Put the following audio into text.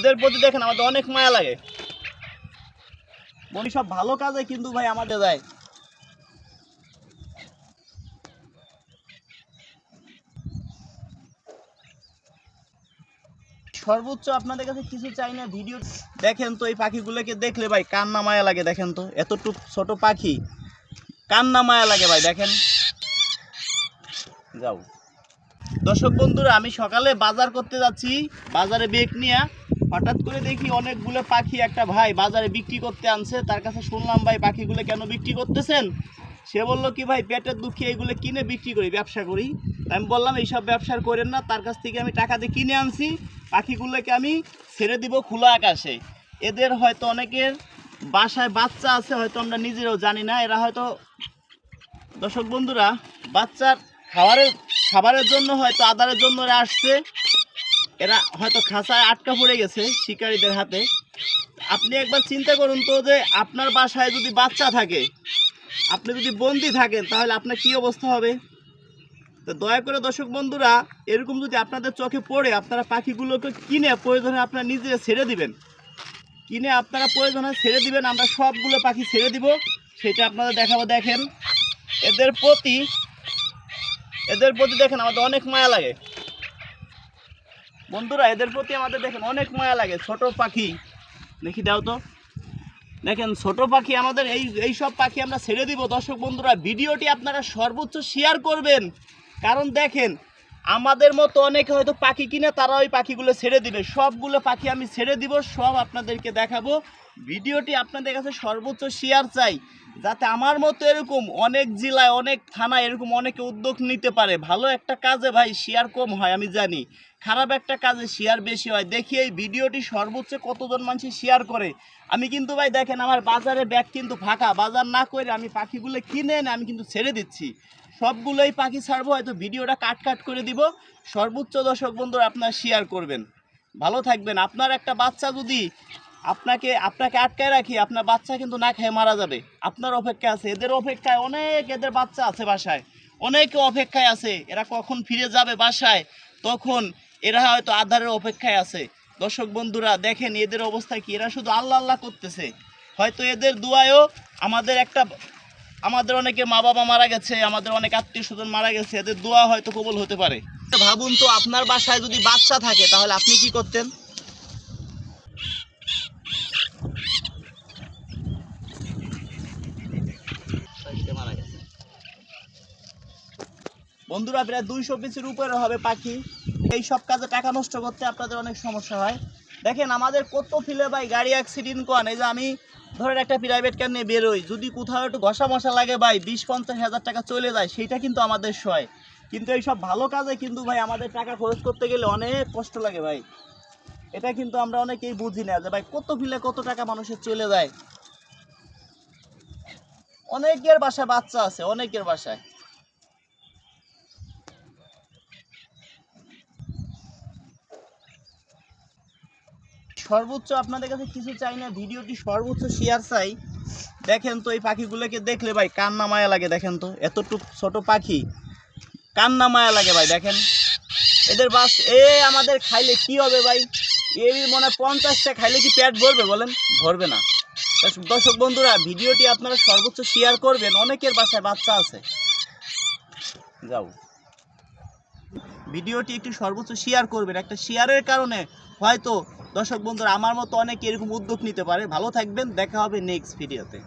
এদের প্রতি দেখেন আমাদের অনেক মায়া লাগে। মনি সব ভালো কাজে কিন্তু ভাই আমাদের দেয়। সর্বোচ্চ আপনাদের কাছে কিছু চাই না ভিডিও দেখেন তো এই পাখিগুলোকে দেখলে ভাই কান্না মায়া লাগে, দেখেন তো। এতটুক ছোট পাখি, কান্না মায়া লাগে ভাই, দেখেন। যাও। দর্শক বন্ধুরা, আমি সকালে বাজার করতে যাচ্ছি, বাজারে বেগ নিয়ে। হঠাৎ করে দেখি অনেকগুলো পাখি একটা ভাই বাজারে বিক্রি করতে আনছে। তার কাছে শুনলাম, ভাই, পাখিগুলো কেন বিক্রি করতেছেন? সে বলল, কি ভাই, পেটের দুঃখে এগুলো কিনে বিক্রি করি, ব্যবসা করি। আমি বললাম, এইসব ব্যবসা করেন না, তার কাছ থেকে আমি টাকা দিয়ে কিনে আনছি, পাখিগুলোকে আমি ছেড়ে দিব খোলা আকাশে। এদের হয়তো অনেকের বাসায় বাচ্চা আছে, হয়তো আমরা নিজেরাও জানি না। এরা হয়তো, দর্শক বন্ধুরা, বাচ্চার খাবারের খাবারের জন্য হয়তো আদারের জন্য এরা আসছে। এরা হয়তো খাঁচায় আটকা পড়ে গেছে শিকারীদের হাতে। আপনি একবার চিন্তা করুন তো যে আপনার বাসায় যদি বাচ্চা থাকে, আপনি যদি বন্দি থাকেন, তাহলে আপনার কি অবস্থা হবে? তো দয়া করে দর্শক বন্ধুরা, এরকম যদি আপনাদের চোখে পড়ে, আপনারা পাখিগুলোকে কিনে প্রয়োজনে আপনারা নিজে ছেড়ে দিবেন। কিনে আপনারা প্রয়োজনে ছেড়ে দিবেন, আমরা সবগুলো পাখি ছেড়ে দিব, সেটা আপনারা দেখাবো। দেখেন, এদের প্রতি এদের প্রতি দেখেন, আমাদের অনেক মায়া লাগে। বন্ধুরা, এদের প্রতি আমাদের দেখেন অনেক মায়া লাগে। ছোট পাখি, দেখি দাও তো। দেখেন, ছোট পাখি আমাদের এই এই সব পাখি আমরা ছেড়ে দিব। দর্শক বন্ধুরা, ভিডিওটি আপনারা সর্বোচ্চ শেয়ার করবেন। কারণ দেখেন, আমাদের মতো অনেকে হয়তো পাখি কিনে তারা ওই পাখিগুলো ছেড়ে দিবে। সবগুলো পাখি আমি ছেড়ে দিব, সব আপনাদেরকে দেখাবো। ভিডিওটি আপনাদের কাছে সর্বোচ্চ শেয়ার চাই, যাতে আমার মতো এরকম অনেক জেলায়, অনেক থানায় এরকম অনেকে উদ্যোগ নিতে পারে। ভালো একটা কাজে ভাই শেয়ার কম হয়, আমি জানি। খারাপ একটা কাজে শেয়ার বেশি হয়। দেখি এই ভিডিওটি সর্বোচ্চ কতজন মানুষ শেয়ার করে। আমি কিন্তু ভাই দেখেন, আমার বাজারে ব্যাগ কিন্তু ফাঁকা। বাজার না করে আমি পাখিগুলো কিনে এনে আমি কিন্তু ছেড়ে দিচ্ছি। সবগুলোই পাখি ছাড়বো, হয়তো ভিডিওটা কাট কাট করে দিব। সর্বোচ্চ দর্শক বন্ধুরা, আপনারা শেয়ার করবেন। ভালো থাকবেন। আপনার একটা বাচ্চা যদি আপনাকে আপনাকে আটকায় রাখি, আপনার বাচ্চা কিন্তু না খেয়ে মারা যাবে। আপনার অপেক্ষা আছে, এদের অপেক্ষায় অনেক এদের বাচ্চা আছে বাসায়। অনেকে অপেক্ষায় আছে, এরা কখন ফিরে যাবে বাসায়, তখন এরা হয়তো আধারের অপেক্ষায় আছে। দর্শক বন্ধুরা, দেখেন এদের অবস্থা কি, এরা শুধু আল্লাহ আল্লাহ করতেছে। হয়তো এদের দুয়ায়ও আমাদের একটা, আমাদের অনেকে মা বাবা মারা গেছে, আমাদের অনেক আত্মীয় স্বজন মারা গেছে, এদের দোয়া হয়তো কবল হতে পারে। ভাবুন তো, আপনার বাসায় যদি বাচ্চা থাকে, তাহলে আপনি কি করতেন? বন্ধুরা, প্রায় দুইশো পিসের উপরে হবে পাখি। এই সব কাজে টাকা নষ্ট করতে আপনাদের অনেক সমস্যা হয়। দেখেন, আমাদের কত ফিলে ভাই গাড়ি অ্যাক্সিডেন্ট করেন। এই যে আমি ধরেন একটা প্রাইভেট কার নিয়ে বেরোই যদি কোথাও একটু ঘষা মশা লাগে ভাই, বিশ, পঞ্চাশ হাজার টাকা চলে যায়, সেইটা কিন্তু আমাদের সয় কিন্তু এই সব ভালো কাজে কিন্তু ভাই আমাদের টাকা খরচ করতে গেলে অনেক কষ্ট লাগে ভাই। এটা কিন্তু আমরা অনেকেই বুঝি না যে ভাই কত ফিলে কত টাকা মানুষের চলে যায়। অনেকের বাসায় বাচ্চা আছে, অনেকের বাসায়। সর্বোচ্চ আপনাদের কাছে কিছু চাই না, ভিডিওটি সর্বোচ্চ শেয়ার চাই। দেখেন তো এই পাখিগুলোকে দেখলে ভাই কান্না মায়া লাগে, দেখেন তো, এতটুক ছোট পাখি। কান্না মায়া লাগে ভাই, দেখেন। এদের বাস, এ আমাদের খাইলে কি হবে ভাই? এর মনে হয় পঞ্চাশটা খাইলে কি প্যাট ভরবে বলেন? ভরবে না। দর্শক বন্ধুরা, ভিডিওটি আপনারা সর্বোচ্চ শেয়ার করবেন, অনেকের বাসায় বাচ্চা আছে। যাও। ভিডিওটি একটি সর্বোচ্চ শেয়ার করবেন। একটা শেয়ারের কারণে হয়তো দর্শক বন্ধুরা আমার মতো অনেকে এরকম উদ্যোগ নিতে পারে। ভালো থাকবেন, দেখা হবে নেক্সট ভিডিওতে